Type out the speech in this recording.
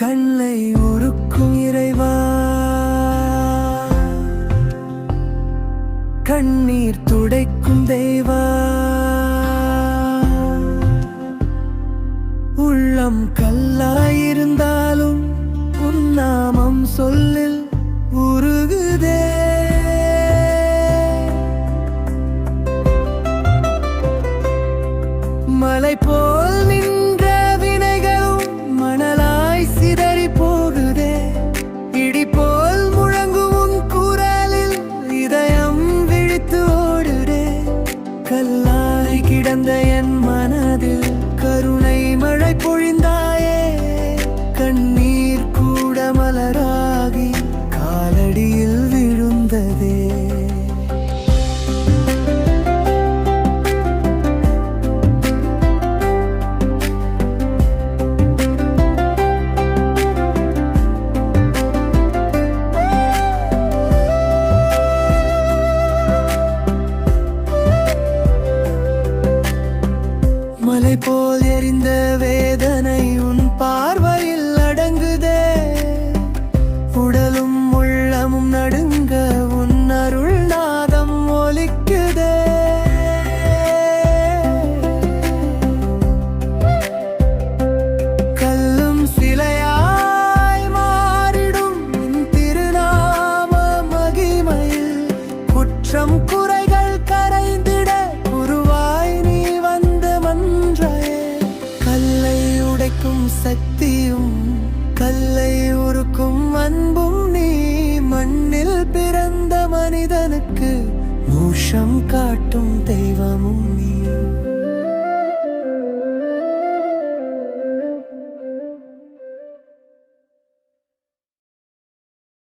கண்ணை உருக்கும் இறைவா. கண்ணீர் துடைக்கும் தெய்வா. உள்ளம் கல்லாயிருந்தாலும் உன்னாமம் சொல்லில் உருகுதே. மலை போல் நின்ற கிடந்த என் மனதில் கருணை மழை பொழிந்தார் மலை போல் எரிந்த வேதனை உன் பார்வை மண்ணில் பிறந்த மனிதனுக்கு மூஷம் காட்டும் தெய்வமும் நீ